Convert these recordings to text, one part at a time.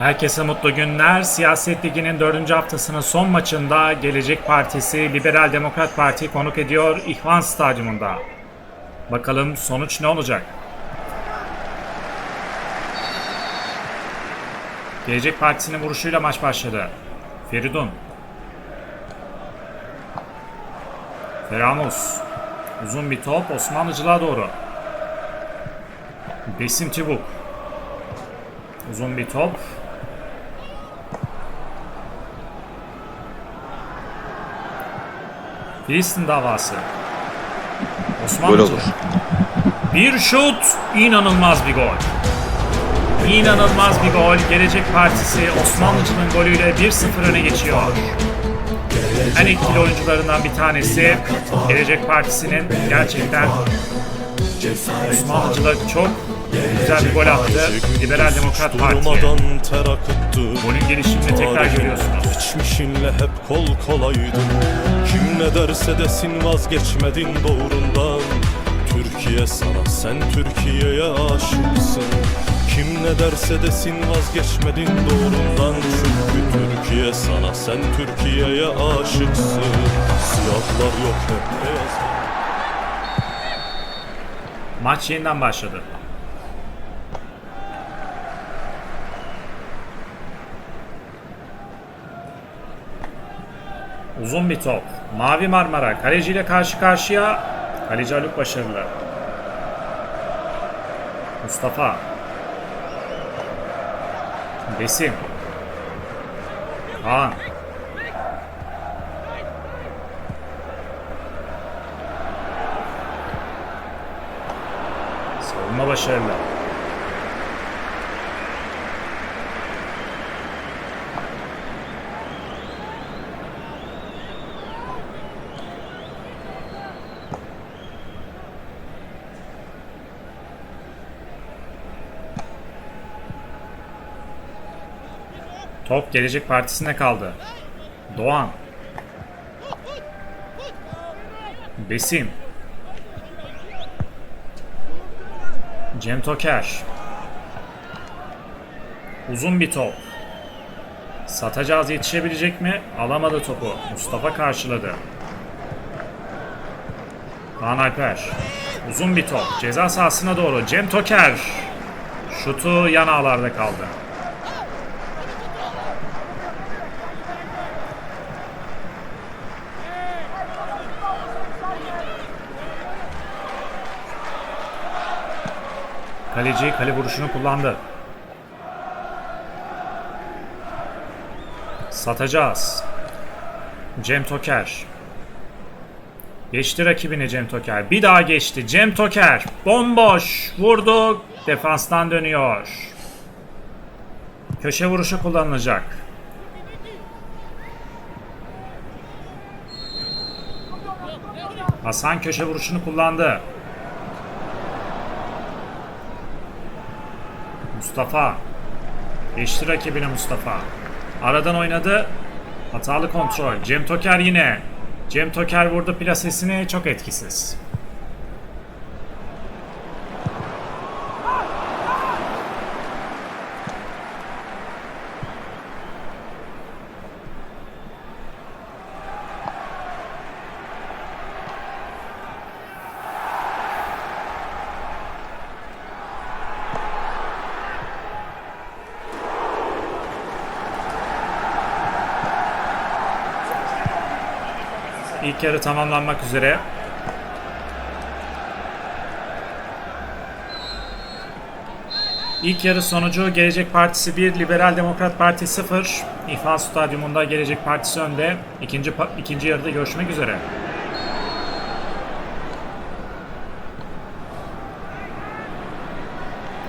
Herkese mutlu günler. Siyaset Ligi'nin 4. haftasının son maçında Gelecek Partisi Liberal Demokrat Parti konuk ediyor İhvan Stadyumunda. Bakalım sonuç ne olacak? Gelecek Partisi'nin vuruşuyla maç başladı. Feridun. Feramus. Uzun bir top Osmanlıcılığa doğru. Besim Tibuk. Uzun bir top. Filistin davası. Gol Osmanlıcılık. olur. Bir şut, inanılmaz bir gol. İnanılmaz bir gol. Gelecek Partisi Osmanlıcı'nın golüyle 1-0 öne geçiyor. En etkili oyuncularından bir tanesi Gelecek Partisi'nin gerçekten Osmanlıcılık çok güzel bir gol attı. Liberal Demokrat Parti. Golün gelişimini tekrar görüyorsunuz. Geçmişinle hep kol kolaydın Kim ne derse desin vazgeçmedin doğrundan Türkiye sana sen Türkiye'ye aşıksın. Kim ne derse desin vazgeçmedin doğrundan Çünkü Türkiye sana sen Türkiye'ye aşıksın. Siyahlar yok hep beyazlar Maç yeniden başladı. Uzun bir top. Mavi Marmara kaleciyle karşı karşıya. Kaleci Haluk başarılı. Mustafa. Besim. Kaan. Savunma başarılı. Top Gelecek Partisi'ne kaldı. Doğan. Besim. Cem Toker. Uzun bir top. Satacağız yetişebilecek mi? Alamadı topu. Mustafa karşıladı. Kaan Alper. Uzun bir top. Ceza sahasına doğru. Cem Toker. Şutu yan ağlarda kaldı. Kaleci kale vuruşunu kullandı. Satacağız. Cem Toker. Geçti rakibini Cem Toker. Bir daha geçti. Cem Toker. Bomboş. Vurdu. Defanstan dönüyor. Köşe vuruşu kullanılacak. Hasan köşe vuruşunu kullandı. Mustafa. Geçti rakibine Mustafa. Aradan oynadı. Hatalı kontrol. Cem Toker yine. Cem Toker vurdu plasesini çok etkisiz. İlk yarı tamamlanmak üzere. İlk yarı sonucu Gelecek Partisi 1, Liberal Demokrat Parti 0. İhvan Stadyumunda Gelecek Partisi önde. İkinci, ikinci yarıda görüşmek üzere.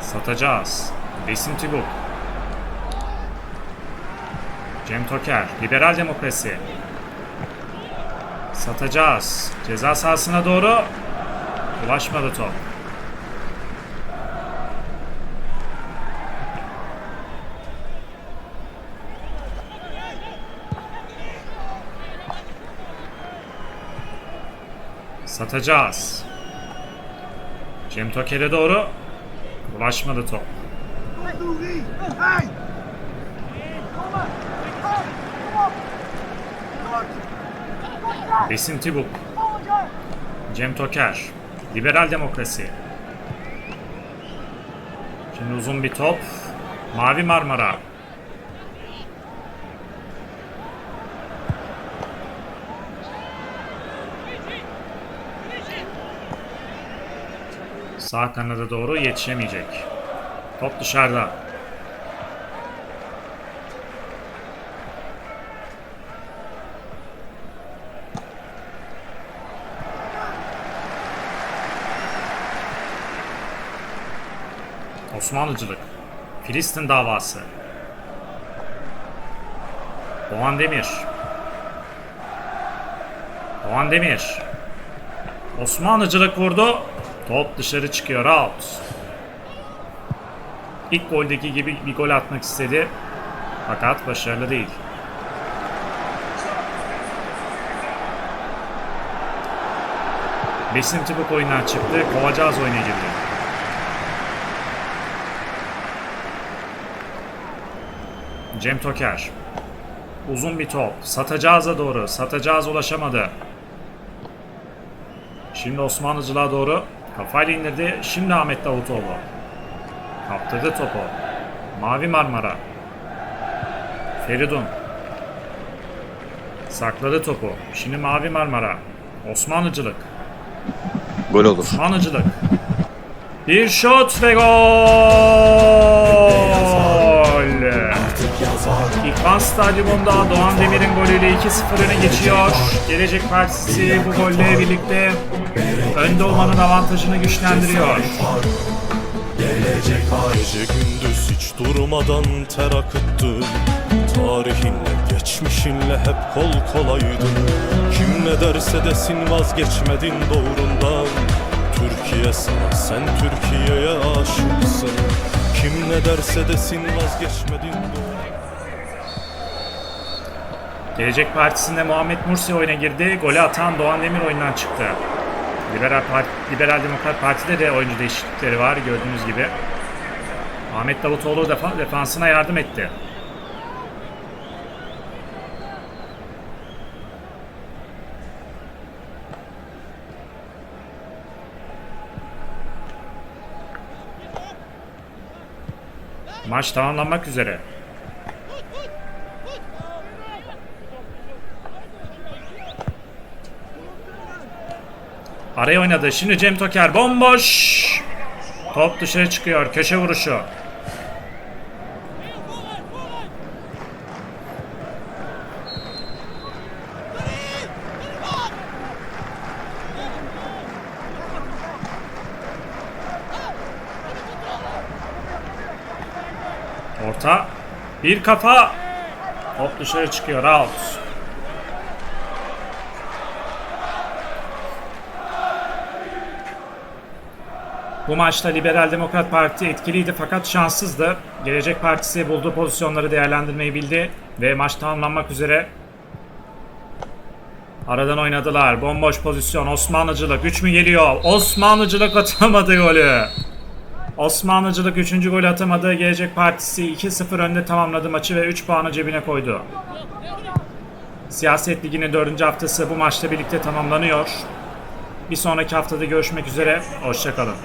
Satacağız. Besim Tibuk. Cem Toker. Liberal Demokrasi. Satacağız. Ceza sahasına doğru. Ulaşmadı top. Satacağız. Cem Toker'e doğru. Ulaşmadı top. Besim Tibuk. Cem Toker. Liberal Demokrasi. Şimdi uzun bir top. Mavi Marmara. Sağ kanada doğru yetişemeyecek. Top dışarıda. Osmanlıcılık. Filistin davası. Doğan Demir. Doğan Demir. Osmanlıcılık vurdu. Top dışarı çıkıyor. Out. İlk goldeki gibi bir gol atmak istedi. Fakat başarılı değil. Besim Tibuk oyundan çıktı. Kovacağız oyuna girdi. Cem Toker. Uzun bir top. Satacağız'a doğru. Satacağız ulaşamadı. Şimdi Osmanlıcılığa doğru. Kafayla indirdi. Şimdi Ahmet Davutoğlu. Kaptırdı topu. Mavi Marmara. Feridun. Sakladı topu. Şimdi Mavi Marmara. Osmanlıcılık. Gol olur. Osmanlıcılık. Bir şut ve gol! İkban Stadyumunda Doğan Demir'in golüyle 2-0 öne geçiyor. Gelecek Partisi bu golle birlikte önde olmanın avantajını güçlendiriyor. Gece gündüz hiç durmadan ter akıttın Tarihinle geçmişinle hep kol kolaydın Kim ne derse desin vazgeçmedin doğrundan. Türkiye sana sen Türkiye'ye aşıksın. Kim ne derse desin vazgeçmedin doğrundan Gelecek Partisi'nde Muhammed Mursi oyuna girdi. Golü atan Doğan Demir oyundan çıktı. Liberal, Parti, Liberal Demokrat Parti'de de oyuncu değişiklikleri var gördüğünüz gibi. Ahmet Davutoğlu defa, defansına yardım etti. Maç tamamlanmak üzere. Araya oynadı. Şimdi Cem Toker bomboş. Top dışarı çıkıyor. Köşe vuruşu. Orta. Bir kafa. Top dışarı çıkıyor. Out. Bu maçta Liberal Demokrat Parti etkiliydi fakat şanssızdı. Gelecek Partisi bulduğu pozisyonları değerlendirmeyi bildi ve maç tamamlanmak üzere aradan oynadılar. Bomboş pozisyon Osmanlıcılık 3 mü geliyor? Osmanlıcılık atamadı golü. Osmanlıcılık 3. golü atamadı. Gelecek Partisi 2-0 önde tamamladı maçı ve 3 puanı cebine koydu. Siyaset Ligi'nin 4. haftası bu maçla birlikte tamamlanıyor. Bir sonraki haftada görüşmek üzere. Hoşçakalın.